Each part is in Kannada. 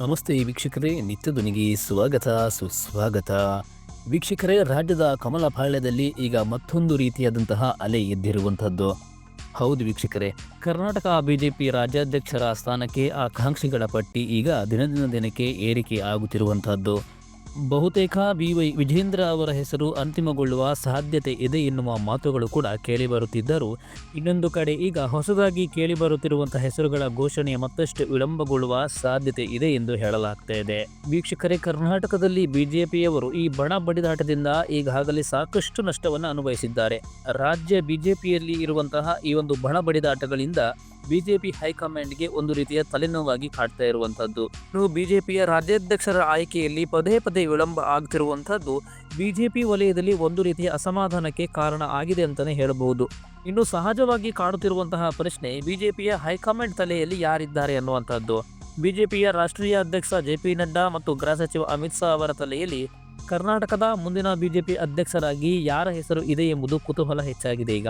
ನಮಸ್ತೆ ವೀಕ್ಷಕರೇ, ನಿತ್ಯ ಧ್ವನಿಗೆ ಸ್ವಾಗತ, ಸುಸ್ವಾಗತ. ವೀಕ್ಷಕರೇ, ರಾಜ್ಯದ ಕಮಲಪಾಳ್ಯದಲ್ಲಿ ಈಗ ಮತ್ತೊಂದು ರೀತಿಯಾದಂತಹ ಅಲೆ ಎದ್ದಿರುವಂಥದ್ದು. ಹೌದು ವೀಕ್ಷಕರೇ, ಕರ್ನಾಟಕ ಬಿಜೆಪಿ ರಾಜ್ಯಾಧ್ಯಕ್ಷರ ಸ್ಥಾನಕ್ಕೆ ಆಕಾಂಕ್ಷಿಗಳ ಪಟ್ಟಿ ಈಗ ದಿನದಿನ ದಿನಕ್ಕೆ ಏರಿಕೆ ಆಗುತ್ತಿರುವಂಥದ್ದು. ಬಹುತೇಕ ಬಿ ವೈ ವಿಜೇಂದ್ರ ಅವರ ಹೆಸರು ಅಂತಿಮಗೊಳ್ಳುವ ಸಾಧ್ಯತೆ ಇದೆ ಎನ್ನುವ ಮಾತುಗಳು ಕೂಡ ಕೇಳಿಬರುತ್ತಿದ್ದರು ಇನ್ನೊಂದು ಕಡೆ ಈಗ ಹೊಸದಾಗಿ ಕೇಳಿಬರುತ್ತಿರುವಂತಹ ಹೆಸರುಗಳ ಘೋಷಣೆ ಮತ್ತಷ್ಟು ವಿಳಂಬಗೊಳ್ಳುವ ಸಾಧ್ಯತೆ ಇದೆ ಎಂದು ಹೇಳಲಾಗ್ತಾ ಇದೆ. ವೀಕ್ಷಕರೇ, ಕರ್ನಾಟಕದಲ್ಲಿ ಬಿಜೆಪಿಯವರು ಈ ಬಣ ಬಡಿದಾಟದಿಂದ ಈಗಾಗಲೇ ಸಾಕಷ್ಟು ನಷ್ಟವನ್ನು ಅನುಭವಿಸಿದ್ದಾರೆ. ರಾಜ್ಯ ಬಿಜೆಪಿಯಲ್ಲಿ ಇರುವಂತಹ ಈ ಒಂದು ಬಣ ಬಡಿದಾಟಗಳಿಂದ ಬಿಜೆಪಿ ಹೈಕಮಾಂಡ್ಗೆ ಒಂದು ರೀತಿಯ ತಲೆನೋವಾಗಿ ಕಾಡ್ತಾ ಇರುವಂತದ್ದು ಬಿಜೆಪಿಯ ರಾಜ್ಯಾಧ್ಯಕ್ಷರ ಆಯ್ಕೆಯಲ್ಲಿ ಪದೇ ಪದೇ ವಿಳಂಬ ಆಗ್ತಿರುವಂತದ್ದು ಬಿಜೆಪಿ ವಲಯದಲ್ಲಿ ಒಂದು ರೀತಿಯ ಅಸಮಾಧಾನಕ್ಕೆ ಕಾರಣ ಆಗಿದೆ ಅಂತಾನೆ ಹೇಳಬಹುದು. ಇನ್ನು ಸಹಜವಾಗಿ ಕಾಡುತ್ತಿರುವಂತಹ ಪ್ರಶ್ನೆ, ಬಿಜೆಪಿಯ ಹೈಕಮಾಂಡ್ ತಲೆಯಲ್ಲಿ ಯಾರಿದ್ದಾರೆ ಅನ್ನುವಂಥದ್ದು. ಬಿಜೆಪಿಯ ರಾಷ್ಟ್ರೀಯ ಅಧ್ಯಕ್ಷ ಜೆ ಪಿ ನಡ್ಡಾ ಮತ್ತು ಗೃಹ ಸಚಿವ ಅಮಿತ್ ಶಾ ಅವರ ತಲೆಯಲ್ಲಿ ಕರ್ನಾಟಕದ ಮುಂದಿನ ಬಿಜೆಪಿ ಅಧ್ಯಕ್ಷರಾಗಿ ಯಾರ ಹೆಸರು ಇದೆ ಎಂಬುದು ಕುತೂಹಲ ಹೆಚ್ಚಾಗಿದೆ ಈಗ.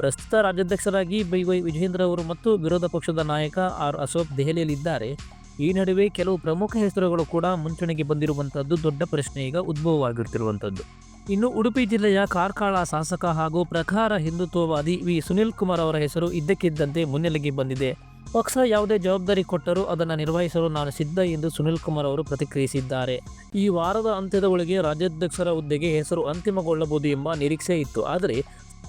ಪ್ರಸ್ತುತ ರಾಜ್ಯಾಧ್ಯಕ್ಷರಾಗಿ ಬೈ ವೈ ವಿಜೇಂದ್ರ ಅವರು ಮತ್ತು ವಿರೋಧ ಪಕ್ಷದ ನಾಯಕ ಆರ್ ಅಶೋಕ್ ದೆಹಲಿಯಲ್ಲಿದ್ದಾರೆ. ಈ ನಡುವೆ ಕೆಲವು ಪ್ರಮುಖ ಹೆಸರುಗಳು ಕೂಡ ಮುಂಚೂಣಿಗೆ ಬಂದಿರುವಂಥದ್ದು ದೊಡ್ಡ ಪ್ರಶ್ನೆ ಈಗ ಉದ್ಭವವಾಗಿರುತ್ತಿರುವಂಥದ್ದು ಇನ್ನು ಉಡುಪಿ ಜಿಲ್ಲೆಯ ಕಾರ್ಕಳ ಶಾಸಕ ಹಾಗೂ ಪ್ರಖಾರ ಹಿಂದುತ್ವವಾದಿ ವಿ ಸುನಿಲ್ ಕುಮಾರ್ ಅವರ ಹೆಸರು ಇದ್ದಕ್ಕಿದ್ದಂತೆ ಮುನ್ನೆಲೆಗೆ ಬಂದಿದೆ. ಪಕ್ಷ ಯಾವುದೇ ಜವಾಬ್ದಾರಿ ಕೊಟ್ಟರೂ ಅದನ್ನು ನಿರ್ವಹಿಸಲು ನಾನು ಸಿದ್ಧ ಎಂದು ಸುನಿಲ್ ಕುಮಾರ್ ಅವರು ಪ್ರತಿಕ್ರಿಯಿಸಿದ್ದಾರೆ. ಈ ವಾರದ ಅಂತ್ಯದ ಒಳಗೆ ರಾಜ್ಯಾಧ್ಯಕ್ಷರ ಹುದ್ದೆಗೆ ಹೆಸರು ಅಂತಿಮಗೊಳ್ಳಬಹುದು ಎಂಬ ನಿರೀಕ್ಷೆ ಇತ್ತು. ಆದರೆ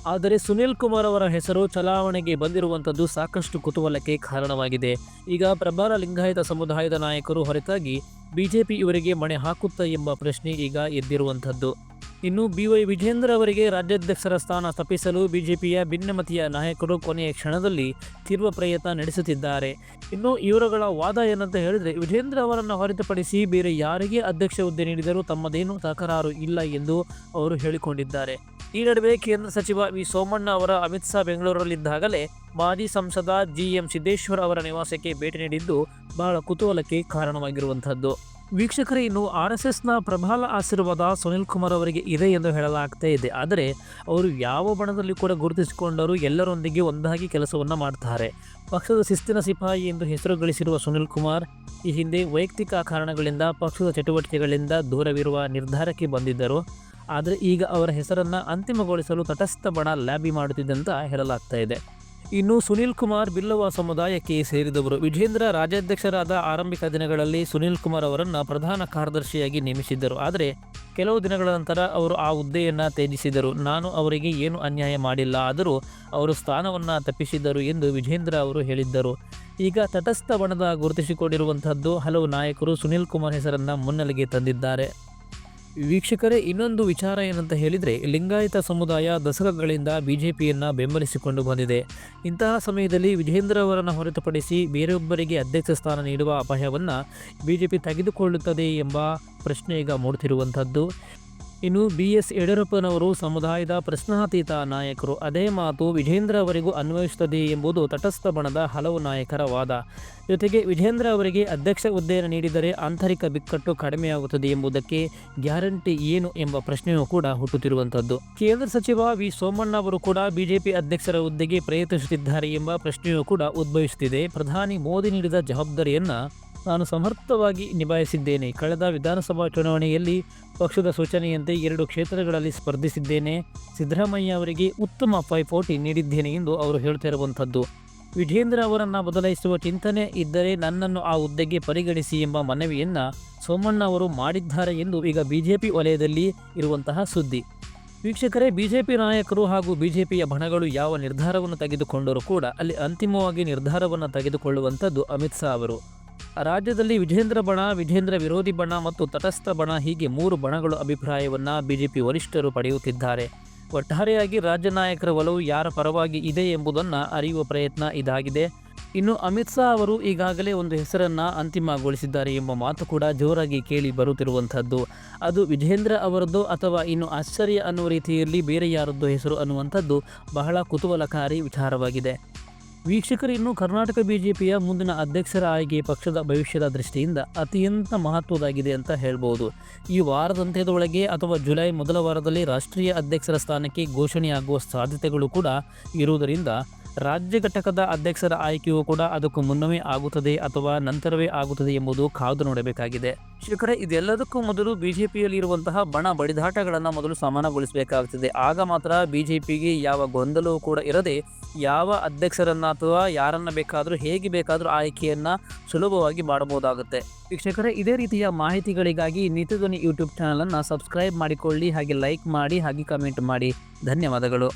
ಆದರೆ ಸುನಿಲ್ ಕುಮಾರ್ ಅವರ ಹೆಸರು ಚಲಾವಣೆಗೆ ಬಂದಿರುವಂಥದ್ದು ಸಾಕಷ್ಟು ಕುತೂಹಲಕ್ಕೆ ಕಾರಣವಾಗಿದೆ. ಈಗ ಪ್ರಬಲ ಲಿಂಗಾಯತ ಸಮುದಾಯದ ನಾಯಕರು ಹೊರತಾಗಿ ಬಿಜೆಪಿ ಇವರಿಗೆ ಮಣೆ ಹಾಕುತ್ತಾ ಎಂಬ ಪ್ರಶ್ನೆ ಈಗ ಎದ್ದಿರುವಂಥದ್ದು. ಇನ್ನು ಬಿ ವೈ ವಿಜೇಂದ್ರ ಅವರಿಗೆ ರಾಜ್ಯಾಧ್ಯಕ್ಷರ ಸ್ಥಾನ ತಪ್ಪಿಸಲು ಬಿಜೆಪಿಯ ಭಿನ್ನಮತೀಯ ನಾಯಕರು ಕೊನೆಯ ಕ್ಷಣದಲ್ಲಿ ತೀರ್ವ ಪ್ರಯತ್ನ ನಡೆಸುತ್ತಿದ್ದಾರೆ. ಇನ್ನು ಇವರುಗಳ ವಾದ ಏನಂತ ಹೇಳಿದರೆ, ವಿಜೇಂದ್ರ ಅವರನ್ನು ಹೊರತುಪಡಿಸಿ ಬೇರೆ ಯಾರಿಗೆ ಅಧ್ಯಕ್ಷ ಹುದ್ದೆ ನೀಡಿದರೂ ತಮ್ಮದೇನೂ ತಕರಾರು ಇಲ್ಲ ಎಂದು ಅವರು ಹೇಳಿಕೊಂಡಿದ್ದಾರೆ. ಈ ನಡುವೆ ಕೇಂದ್ರ ಸಚಿವ ವಿ. ಸೋಮಣ್ಣ ಅವರ ಅಮಿತ್ ಶಾ ಬೆಂಗಳೂರಲ್ಲಿದ್ದಾಗಲೇ ಮಾಜಿ ಸಂಸದ ಜಿ. ಎಂ. ಸಿದ್ದೇಶ್ವರ ಅವರ ನಿವಾಸಕ್ಕೆ ಭೇಟಿ ನೀಡಿದ್ದು ಬಹಳ ಕುತೂಹಲಕ್ಕೆ ಕಾರಣವಾಗಿರುವಂತಹದ್ದು ವೀಕ್ಷಕರೇ, ಇನ್ನು ಆರ್ ಎಸ್ ಎಸ್ನ ಪ್ರಬಲ ಆಶೀರ್ವಾದ ಸುನಿಲ್ ಕುಮಾರ್ ಅವರಿಗೆ ಇದೆ ಎಂದು ಹೇಳಲಾಗ್ತಾ ಇದೆ. ಆದರೆ ಅವರು ಯಾವ ಬಣದಲ್ಲಿ ಕೂಡ ಗುರುತಿಸಿಕೊಂಡರೂ ಎಲ್ಲರೊಂದಿಗೆ ಒಂದಾಗಿ ಕೆಲಸವನ್ನು ಮಾಡ್ತಾರೆ. ಪಕ್ಷದ ಶಿಸ್ತಿನ ಸಿಪಾಯಿ ಎಂದು ಹೆಸರು ಗಳಿಸಿರುವ ಸುನಿಲ್ ಕುಮಾರ್ ಈ ಹಿಂದೆ ವೈಯಕ್ತಿಕ ಕಾರಣಗಳಿಂದ ಪಕ್ಷದ ಚಟುವಟಿಕೆಗಳಿಂದ ದೂರವಿರುವ ನಿರ್ಧಾರಕ್ಕೆ ಬಂದಿದ್ದರು. ಆದರೆ ಈಗ ಅವರ ಹೆಸರನ್ನು ಅಂತಿಮಗೊಳಿಸಲು ತಟಸ್ಥ ಬಣ ಲ್ಯಾಬಿ ಮಾಡುತ್ತಿದ್ದಂತ ಹೇಳಲಾಗ್ತಾ ಇದೆ. ಇನ್ನು ಸುನಿಲ್ ಕುಮಾರ್ ಬಿಲ್ಲವ ಸಮುದಾಯಕ್ಕೆ ಸೇರಿದವರು. ವಿಜೇಂದ್ರ ರಾಜ್ಯಾಧ್ಯಕ್ಷರಾದ ಆರಂಭಿಕ ದಿನಗಳಲ್ಲಿ ಸುನಿಲ್ ಕುಮಾರ್ ಅವರನ್ನು ಪ್ರಧಾನ ಕಾರ್ಯದರ್ಶಿಯಾಗಿ ನೇಮಿಸಿದ್ದರು. ಆದರೆ ಕೆಲವು ದಿನಗಳ ನಂತರ ಅವರು ಆ ಹುದ್ದೆಯನ್ನು ತ್ಯಜಿಸಿದರು ನಾನು ಅವರಿಗೆ ಏನು ಅನ್ಯಾಯ ಮಾಡಿಲ್ಲ. ಆದರೂ ಅವರು ಸ್ಥಾನವನ್ನು ತಪ್ಪಿಸಿದ್ದರು ಎಂದು ವಿಜೇಂದ್ರ ಅವರು ಹೇಳಿದ್ದರು. ಈಗ ತಟಸ್ಥ ಬಣದ ಗುರುತಿಸಿಕೊಂಡಿರುವಂಥದ್ದು ಹಲವು ನಾಯಕರು ಸುನಿಲ್ ಕುಮಾರ್ ಹೆಸರನ್ನು ಮುನ್ನೆಲೆಗೆ ತಂದಿದ್ದಾರೆ. ವೀಕ್ಷಕರೇ, ಇನ್ನೊಂದು ವಿಚಾರ ಏನಂತ ಹೇಳಿದರೆ, ಲಿಂಗಾಯತ ಸಮುದಾಯ ದಶಕಗಳಿಂದ ಪಿಯನ್ನು ಬೆಂಬಲಿಸಿಕೊಂಡು ಬಂದಿದೆ. ಇಂತಹ ಸಮಯದಲ್ಲಿ ವಿಜೇಂದ್ರ ಅವರನ್ನು ಹೊರತುಪಡಿಸಿ ಬೇರೊಬ್ಬರಿಗೆ ಅಧ್ಯಕ್ಷ ಸ್ಥಾನ ನೀಡುವ ಅಪಾಯವನ್ನು ಬಿಜೆಪಿ ತೆಗೆದುಕೊಳ್ಳುತ್ತದೆ ಎಂಬ ಪ್ರಶ್ನೆ ಈಗ ಮೂಡುತ್ತಿರುವಂಥದ್ದು ಇನ್ನು ಬಿ ಎಸ್ ಯಡಿಯೂರಪ್ಪನವರು ಸಮುದಾಯದ ಪ್ರಶ್ನಾತೀತ ನಾಯಕರು. ಅದೇ ಮಾತು ವಿಜೇಂದ್ರ ಅವರಿಗೂ ಅನ್ವಯಿಸುತ್ತದೆ ಎಂಬುದು ತಟಸ್ಥ ಬಣದ ಹಲವು ನಾಯಕರ ವಾದ. ಜೊತೆಗೆ ವಿಜೇಂದ್ರ ಅವರಿಗೆ ಅಧ್ಯಕ್ಷ ಹುದ್ದೆಯನ್ನು ನೀಡಿದರೆ ಆಂತರಿಕ ಬಿಕ್ಕಟ್ಟು ಕಡಿಮೆಯಾಗುತ್ತದೆ ಎಂಬುದಕ್ಕೆ ಗ್ಯಾರಂಟಿ ಏನು ಎಂಬ ಪ್ರಶ್ನೆಯೂ ಕೂಡ ಹುಟ್ಟುತ್ತಿರುವಂಥದ್ದು. ಕೇಂದ್ರ ಸಚಿವ ವಿ. ಸೋಮಣ್ಣ ಅವರು ಕೂಡ ಬಿಜೆಪಿ ಅಧ್ಯಕ್ಷರ ಹುದ್ದೆಗೆ ಪ್ರಯತ್ನಿಸುತ್ತಿದ್ದಾರೆ ಎಂಬ ಪ್ರಶ್ನೆಯೂ ಕೂಡ ಉದ್ಭವಿಸುತ್ತಿದೆ. ಪ್ರಧಾನಿ ಮೋದಿ ನೀಡಿದ ಜವಾಬ್ದಾರಿಯನ್ನು ನಾನು ಸಮರ್ಥವಾಗಿ ನಿಭಾಯಿಸಿದ್ದೇನೆ. ಕಳೆದ ವಿಧಾನಸಭಾ ಚುನಾವಣೆಯಲ್ಲಿ ಪಕ್ಷದ ಸೂಚನೆಯಂತೆ ಎರಡು ಕ್ಷೇತ್ರಗಳಲ್ಲಿ ಸ್ಪರ್ಧಿಸಿದ್ದೇನೆ. ಸಿದ್ದರಾಮಯ್ಯ ಅವರಿಗೆ ಉತ್ತಮ ಪೈಪೋಟಿ ನೀಡಿದ್ದೇನೆ ಎಂದು ಅವರು ಹೇಳುತ್ತಿರುವಂಥದ್ದು ವಿಜೇಂದ್ರ ಅವರನ್ನು ಬದಲಾಯಿಸುವ ಚಿಂತನೆ ಇದ್ದರೆ ನನ್ನನ್ನು ಆ ಹುದ್ದೆಗೆ ಪರಿಗಣಿಸಿ ಎಂಬ ಮನವಿಯನ್ನು ಸೋಮಣ್ಣ ಅವರು ಮಾಡಿದ್ದಾರೆ ಎಂದು ಈಗ ಬಿಜೆಪಿ ವಲಯದಲ್ಲಿ ಇರುವಂತಹ ಸುದ್ದಿ. ವೀಕ್ಷಕರೇ, ಬಿಜೆಪಿ ನಾಯಕರು ಹಾಗೂ ಬಿಜೆಪಿಯ ಬಣಗಳು ಯಾವ ನಿರ್ಧಾರವನ್ನು ತೆಗೆದುಕೊಂಡರೂ ಕೂಡ ಅಲ್ಲಿ ಅಂತಿಮವಾಗಿ ನಿರ್ಧಾರವನ್ನು ತೆಗೆದುಕೊಳ್ಳುವಂಥದ್ದು ಅಮಿತ್ ಶಾ ಅವರು. ರಾಜ್ಯದಲ್ಲಿ ವಿಜೇಂದ್ರ ಬಣ, ವಿಜೇಂದ್ರ ವಿರೋಧಿ ಬಣ ಮತ್ತು ತಟಸ್ಥ ಬಣ ಹೀಗೆ ಮೂರು ಬಣಗಳು ಅಭಿಪ್ರಾಯವನ್ನು ಬಿಜೆಪಿ ವರಿಷ್ಠರು ಪಡೆಯುತ್ತಿದ್ದಾರೆ. ಒಟ್ಟಾರೆಯಾಗಿ ರಾಜ್ಯ ನಾಯಕರ ಒಲವು ಯಾರ ಪರವಾಗಿ ಇದೆ ಎಂಬುದನ್ನು ಅರಿಯುವ ಪ್ರಯತ್ನ ಇದಾಗಿದೆ. ಇನ್ನು ಅಮಿತ್ ಶಾ ಅವರು ಈಗಾಗಲೇ ಒಂದು ಹೆಸರನ್ನು ಅಂತಿಮಗೊಳಿಸಿದ್ದಾರೆ ಎಂಬ ಮಾತು ಕೂಡ ಜೋರಾಗಿ ಕೇಳಿ ಬರುತ್ತಿರುವಂಥದ್ದು. ಅದು ವಿಜೇಂದ್ರ ಅವರದ್ದು ಅಥವಾ ಇನ್ನು ಆಶ್ಚರ್ಯ ಅನ್ನುವ ರೀತಿಯಲ್ಲಿ ಬೇರೆ ಯಾರದ್ದು ಹೆಸರು ಅನ್ನುವಂಥದ್ದು ಬಹಳ ಕುತೂಹಲಕಾರಿ ವಿಚಾರವಾಗಿದೆ. ವೀಕ್ಷಕರು, ಇನ್ನು ಕರ್ನಾಟಕ ಬಿಜೆಪಿಯ ಮುಂದಿನ ಅಧ್ಯಕ್ಷರ ಆಯ್ಕೆ ಪಕ್ಷದ ಭವಿಷ್ಯದ ದೃಷ್ಟಿಯಿಂದ ಅತ್ಯಂತ ಮಹತ್ವದಾಗಿದೆ ಅಂತ ಹೇಳ್ಬೋದು. ಈ ವಾರದಂತ್ಯದೊಳಗೆ ಅಥವಾ ಜುಲೈ ಮೊದಲ ವಾರದಲ್ಲಿ ರಾಷ್ಟ್ರೀಯ ಅಧ್ಯಕ್ಷರ ಸ್ಥಾನಕ್ಕೆ ಘೋಷಣೆಯಾಗುವ ಸಾಧ್ಯತೆಗಳು ಕೂಡ ಇರುವುದರಿಂದ ರಾಜ್ಯ ಘಟಕದ ಅಧ್ಯಕ್ಷರ ಆಯ್ಕೆಯೂ ಕೂಡ ಅದಕ್ಕೂ ಮುನ್ನವೇ ಆಗುತ್ತದೆ ಅಥವಾ ನಂತರವೇ ಆಗುತ್ತದೆ ಎಂಬುದು ಕಾದು ನೋಡಬೇಕಾಗಿದೆ. ಶಿಖರ ಇದೆಲ್ಲದಕ್ಕೂ ಮೊದಲು ಬಿಜೆಪಿಯಲ್ಲಿ ಇರುವಂತಹ ಬಣ ಬಡಿದಾಟಗಳನ್ನು ಮೊದಲು ಸಮಾನಗೊಳಿಸಬೇಕಾಗುತ್ತದೆ ಆಗ ಮಾತ್ರ ಬಿಜೆಪಿಗೆ ಯಾವ ಗೊಂದಲವೂ ಕೂಡ ಇರದೆ ಯಾವ ಅಧ್ಯಕ್ಷರನ್ನ ಅಥವಾ ಯಾರನ್ನು ಬೇಕಾದರೂ ಹೇಗೆ ಬೇಕಾದರೂ ಆಯ್ಕೆಯನ್ನು ಸುಲಭವಾಗಿ ಮಾಡಬಹುದಾಗುತ್ತೆ. ವೀಕ್ಷಕರೇ, ಇದೇ ರೀತಿಯ ಮಾಹಿತಿಗಳಿಗಾಗಿ ನಿತ್ಯಧ್ವನಿ ಯೂಟ್ಯೂಬ್ ಚಾನಲನ್ನು ಸಬ್ಸ್ಕ್ರೈಬ್ ಮಾಡಿಕೊಳ್ಳಿ, ಹಾಗೆ ಲೈಕ್ ಮಾಡಿ, ಹಾಗೆ ಕಮೆಂಟ್ ಮಾಡಿ. ಧನ್ಯವಾದಗಳು.